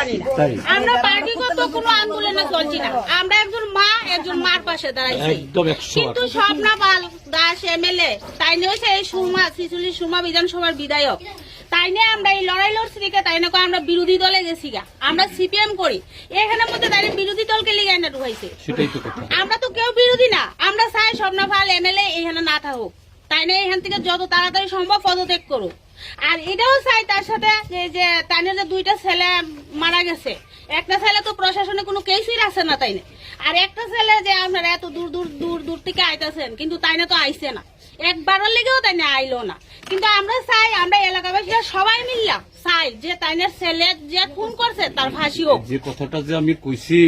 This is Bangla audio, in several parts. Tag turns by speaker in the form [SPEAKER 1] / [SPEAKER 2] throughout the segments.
[SPEAKER 1] জানি না। আমরা পার্টিগত কোনো আন্দোলনে চলছি না। আমরা একজন মা একজন মার পাশে দাঁড়াইছি।
[SPEAKER 2] একদম একশো বার।
[SPEAKER 1] কিন্তু স্বপ্না পাল দাস এমএলএ তাই নিয়ে এই সুমা শিশুলি সুমা বিধানসভার বিধায়ক। তাই নিয়ে আমরা এই লড়াই লড়ছি তাই না আমরা বিরোধী দলে গেছি গা আমরা সিপিএম করি। এখানের মধ্যে তাই বিরোধী দলকে লিগে না ঢুকাইছে
[SPEAKER 2] তো
[SPEAKER 1] আমরা তো কেউ বিরোধী না। আমরা চাই স্বপ্না পাল এমএলএ এখানে না থাকুক। তাই না এখান থেকে যত তাড়াতাড়ি সম্ভব পদত্যাগ করুক। আর এটাও চাই তার সাথে যে যে তাই না যে দুইটা ছেলে মারা গেছে। একটা ছেলে তো প্রশাসনে কোনো কেসই রাখছে না তাই না আর একটা ছেলে যে আপনারা এত দূর দূর দূর দূর থেকে আইতাছেন, কিন্তু তাই না তো আইছে না। একবারের লেগেও তাই না আইলো না। কিন্তু আমরা চাই, আমরা এলাকাবাসীরা সবাই মিললাম চাই যে তাই না ছেলে যে খুন করছে তার ফাঁসি হোক।
[SPEAKER 2] যে কথাটা যে আমি কইছি,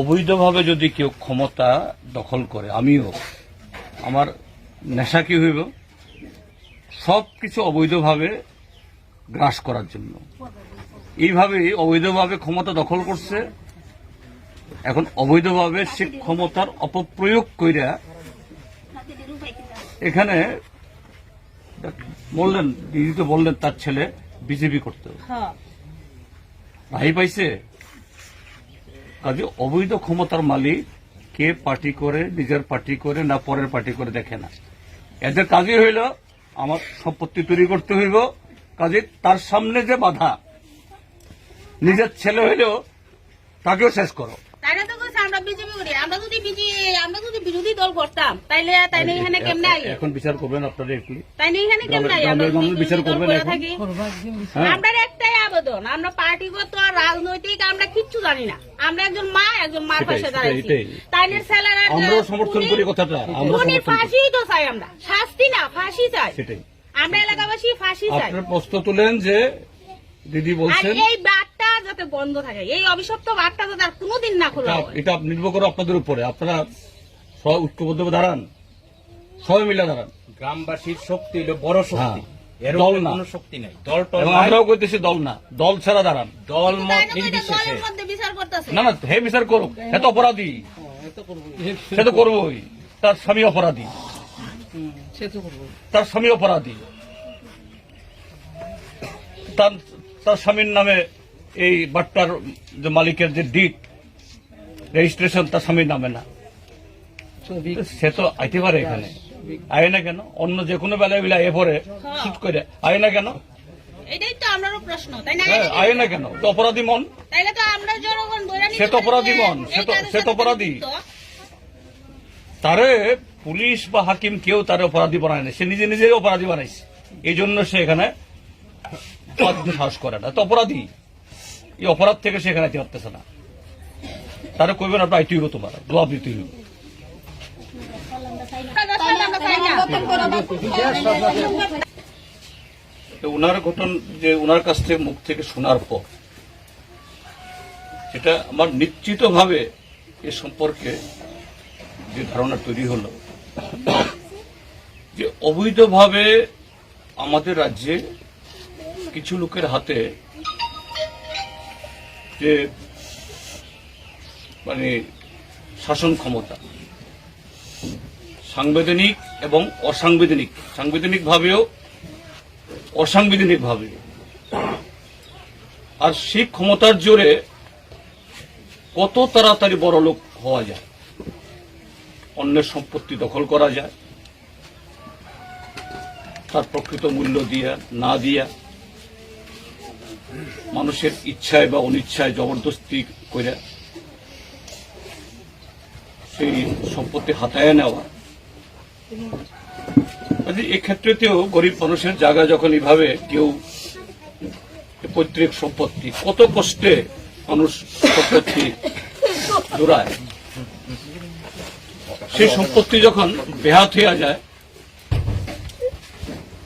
[SPEAKER 2] অবৈধভাবে যদি কেউ ক্ষমতা দখল করে, আমিও, আমার নেশা কি হইব? সব কিছু অবৈধভাবে গ্রাস করার জন্য। এইভাবে অবৈধভাবে ক্ষমতা দখল করছে। এখন অবৈধভাবে সে ক্ষমতার অপপ্রয়োগ কইরা এখানে বললেন দিদি তো বললেন তার ছেলে বিজেপি করতে।
[SPEAKER 1] হ্যাঁ।
[SPEAKER 2] ভাই পাইছে? কাজে অবৈধ ক্ষমতার মালিক কে পার্টি করে নিজের পার্টি করে না পরের পার্টি করে দেখে না। এদের কাজই হইল আমার সম্পত্তি তৈরি করতে হইব। কাজে তার সামনে যে বাধা, নিজের ছেলে হইলেও তাকেও শেষ করো।
[SPEAKER 1] আমরা আমরা যদি বিজে আমরা যদি বিরোধী দল করতাম তাইলে তাইলে এখানে কেমনে আই
[SPEAKER 2] এখন বিচার করবেন আপনারা একটু।
[SPEAKER 1] তাইলে এখানে কেমনে আই আমরা
[SPEAKER 2] বিচার করবেন এখন? হ্যাঁ।
[SPEAKER 1] আমরা একটাই আবেদন আমরা পার্টিগত আর রাজনৈতিক আমরা কিচ্ছু জানি না। আমরা একজন মা একজন মার পাশে দাঁড়াইছি। তাইলে ছেলেরা যে
[SPEAKER 2] আমরাও সমর্থন করি কথাটা আমরা সমর্থন
[SPEAKER 1] ফাঁসি তো চাই আমরা। শাস্তি না ফাঁসি চাই।
[SPEAKER 2] সেটাই।
[SPEAKER 1] আমরা এলাকাবাসী ফাঁসি চাই।
[SPEAKER 2] আপনার প্রশ্ন তুলেন যে দিদি বলছেন?
[SPEAKER 1] এই বারটা যাতে বন্ধ থাকে এই অভিশপ্ত বারটা যাতে আর কোনোদিন না খোলা
[SPEAKER 2] এটা-
[SPEAKER 1] হয়।
[SPEAKER 2] এটা নির্ভর করে আপনাদের উপরে। আপনারা সবাই ঐক্যবদ্ধ দাঁড়ান। সবাই মিলে দাঁড়ান।
[SPEAKER 3] গ্রামবাসীর শক্তি হলো বড় শক্তি।
[SPEAKER 2] হ্যাঁ।
[SPEAKER 3] এর
[SPEAKER 2] দল না।
[SPEAKER 3] কোনো শক্তি নাই। দল টল
[SPEAKER 2] আমরাও করতেছি দল না। দল ছাড়া দাঁড়ান।
[SPEAKER 3] দল মত
[SPEAKER 1] না
[SPEAKER 3] নির্বিশেষে।
[SPEAKER 1] দলের মধ্যে বিচার করতেছে।
[SPEAKER 2] না না হে বিচার করুক এ তো অপরাধী। সে তো করবোই। তার স্বামী অপরাধী। তার স্বামী অপরাধী। তার তার স্বামীর নামে এই বাট্টার যে মালিকের যে ডিট রেজিস্ট্রেশন তার স্বামীর নামে না। সে তো আইতে পারে এখানে। আয় না কেন? অন্য যে কোনো বেলায় বেলায় এ পরে শুট করে। আয় না কেন?
[SPEAKER 1] এটাই তো আমারও প্রশ্ন তাই না?
[SPEAKER 2] হ্যাঁ আয় না কেন? তো অপরাধী মন।
[SPEAKER 1] তাইলে তো আমরা জনগণ
[SPEAKER 2] সে তো অপরাধী মন, সে তো- সে তো অপরাধী। তারে পুলিশ বা হাকিম কেউ তার অপরাধী বানায় না। সে নিজে নিজে অপরাধী বানাইছে। এই জন্য সে এখানে দিতে সাহস করে না। তো অপরাধী। এই অপরাধ থেকে সে এখানে পারতেছে না। তারা কইবেন আপনার আইটি হইব তোমার। জবাব দিতে হইব। ওনার ঘটন যে ওনার কাছ থেকে মুখ থেকে শোনার পর, সেটা আমার নিশ্চিতভাবে এ সম্পর্কে যে ধারণা তৈরি হলো, যে অবৈধভাবে আমাদের রাজ্যে কিছু লোকের হাতে যে মানে শাসন ক্ষমতা। সাংবিধানিক এবং অসাংবিধানিক। সাংবিধানিক ভাবেও অসাংবিধানিক ভাবে আর সেই ক্ষমতার জোরে কত তাড়াতাড়ি বড় লোক হওয়া যায়। অন্যের সম্পত্তি দখল করা যায়। তার প্রকৃত মূল্য দিয়া, না দিয়া মানুষের ইচ্ছায় বা অনিচ্ছায় জবরদস্তি করে সেই সম্পত্তি হাতায় নেওয়া। এক্ষেত্রেতেও গরিব মানুষের জায়গা যখন এইভাবে কেউ পৈতৃক সম্পত্তি, কত কষ্টে মানুষ সম্পত্তি জোড়ায়। সেই সম্পত্তি যখন বেহাত হইয়া যায়,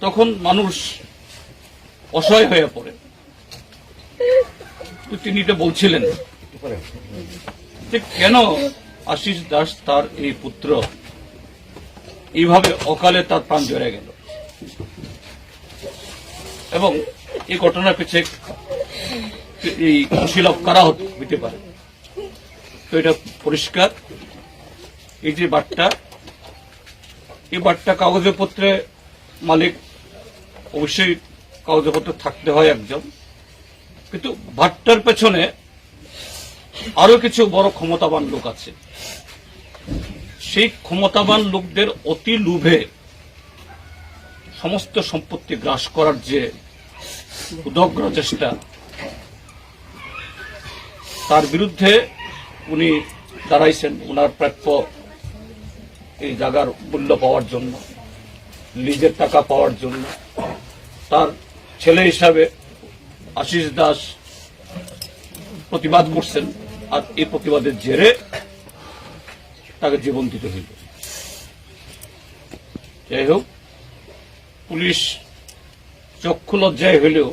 [SPEAKER 2] তখন মানুষ অসহায় হয়ে পড়ে। তিনি এটা বলছিলেন। যে কেন আশিস দাস তার এই পুত্র এইভাবে অকালে তার প্রাণ জড়ে গেল? এবং এই ঘটনার পিছিয়ে এই কুশীলভ কারা হতে পারে? তো এটা পরিষ্কার। এই যে বার্তা, এই বার্তা কাগজে পত্রে মালিক অবশ্যই কাগজপত্র থাকতে হয় একজন। কিন্তু ভাট্টার পেছনে আরও কিছু বড় ক্ষমতাবান লোক আছে। সেই ক্ষমতাবান লোকদের অতি লোভে সমস্ত সম্পত্তি গ্রাস করার যে উদগ্র চেষ্টা, তার বিরুদ্ধে উনি দাঁড়াইছেন ওনার প্রাপ্য এই জায়গার মূল্য পাওয়ার জন্য লিজের টাকা পাওয়ার জন্য। তার ছেলে হিসাবে আশিস দাস প্রতিবাদ করছেন আর এই প্রতিবাদের জেরে তাকে জীবন দিতে হইল। যাই হোক পুলিশ চক্ষু লজ্জায় হইলেও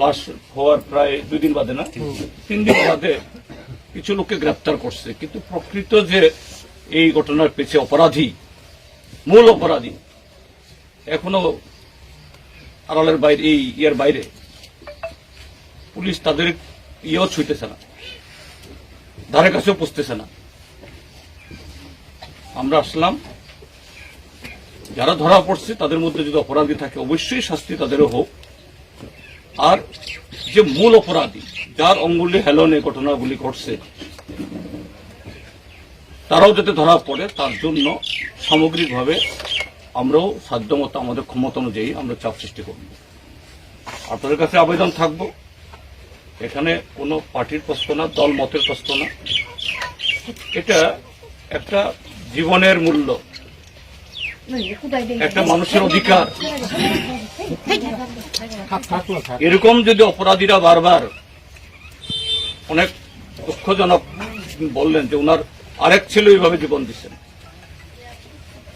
[SPEAKER 2] লাশ হওয়ার প্রায় দুই দিন বাদে না তিন দিন। বাদে কিছু লোককে গ্রেপ্তার করছে। কিন্তু প্রকৃত যে এই ঘটনার পেছে অপরাধী মূল অপরাধী এখনও আড়ালের বাইরে, এই ইয়ের বাইরে। পুলিশ তাদের ইয়েও ছুঁইতেছে না। ধারে কাছেও পুষতেছে না। আমরা আসলাম। যারা ধরা পড়ছে, তাদের মধ্যে যদি অপরাধী থাকে, অবশ্যই শাস্তি তাদেরও হোক। আর যে মূল অপরাধী, যার অঙ্গুলি হেলনে ঘটনাগুলি ঘটছে, তারাও যাতে ধরা পড়ে, তার জন্য সামগ্রিকভাবে আমরাও সাধ্যমতো আমাদের ক্ষমতা অনুযায়ী আমরা চাপ সৃষ্টি করব। আপনাদের কাছে আবেদন থাকব। এখানে কোনো পার্টির প্রশ্ন না, দল মতের প্রশ্ন না। এটা একটা জীবনের মূল্য। একটা মানুষের অধিকার। এরকম যদি অপরাধীরা বারবার অনেক দুঃখজনক বললেন যে, ওনার আরেক ছেলে এইভাবে জীবন দিচ্ছেন।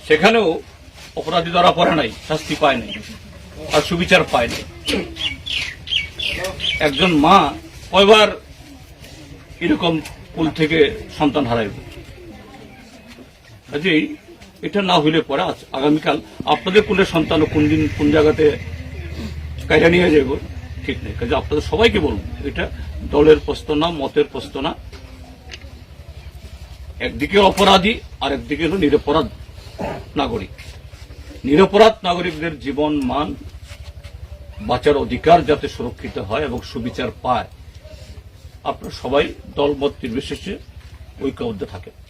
[SPEAKER 2] সেখানেও অপরাধী ধরা পড়ে নাই, শাস্তি পায় নাই, আর সুবিচার পায় নাই। একজন মা কয়বার এরকম কুল থেকে সন্তান হারাইবে? কাজেই এটা না হইলে পরে আজ- আগামীকাল আপনাদের কুলের সন্তান কোন দিন, কোন জায়গাতে কাজা নিয়ে যাব ঠিক নেই। কাজে আপনাদের সবাইকে বলুন এটা দলের প্রশ্ন না, মতের প্রশ্ন না। একদিকে অপরাধী আর একদিকে হলো নিরপরাধ নাগরিক। নিরপরাধ নাগরিকদের জীবন মান বাঁচার অধিকার যাতে সুরক্ষিত হয় এবং সুবিচার পায়। আপনারা সবাই দলমত নির্বিশেষে ঐক্যবদ্ধ থাকেন।